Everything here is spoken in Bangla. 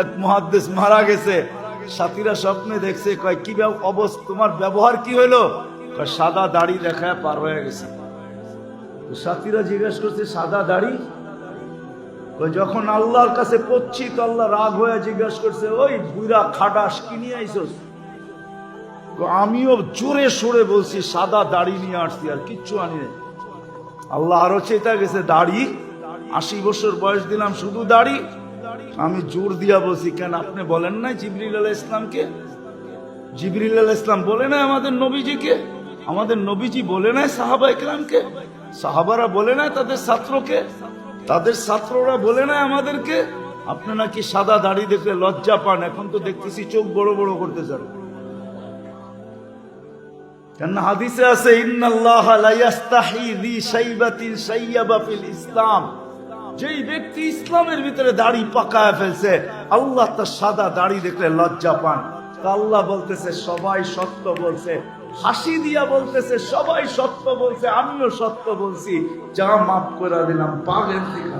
এক মহাদ্দেশ মারা গেছে। সাথীরা স্বপ্নে দেখছে, কয়, কি অবস্থা, তোমার ব্যবহার কি হইল? সাদা দাড়ি দেখায় পার হয়ে গেছে। তো সাথীরা জিজ্ঞেস করছে, সাদা দাড়ি? যখন আল্লাহর কাছে পড়ছি, তো আল্লাহ রাগ হয়ে জিজ্ঞেস করছে, ওই বুড়া খাটাস, কি নিয়ে আইসস? আমিও জোরে সরে বলছি, সাদা দাড়ি নিয়ে আসছি, আর কিচ্ছু আনি। আল্লাহ আরও চেতা গেছে, দাড়ি, আশি বছর বয়স দিলাম, শুধু দাড়ি আমি জোর দিয়া বলছি, কেন আপনি বলেন নাই জিবরিল আলাহ ইসলামকে জিবরিল আলাহ ইসলাম বলে নাই আমাদের নবীজিকে? আমাদের নবীজি বলে নাই সাহাবা ইকরামকে সাহাবারা বলে নাই তাদের ছাত্রকে? তাদের ছাত্ররা বলে নাই আমাদেরকে? আপনি নাকি সাদা দাড়ি দেখলে লজ্জা পান, এখন তো দেখতেছি চোখ বড় বড় করতে চান কেন হাদিসে আছে, ইন্নাল্লাহ লা ইয়াস্তাহি লি শাইবাতিন শাইয়াবা ফিল ইসলাম। যেই ব্যক্তি ইসলামের ভিতরে দাড়ি পাকায় ফেলছে, আল্লাহ তার সাদা দাড়ি দেখলে লজ্জা পান। আল্লাহ বলতেছে, সবাই সত্য বলছে। হাসি দিয়া বলতেছে, সবাই সত্য বলছে, আমিও সত্য বলছি। যা মাফ করে দিলাম, পাগের দিকে।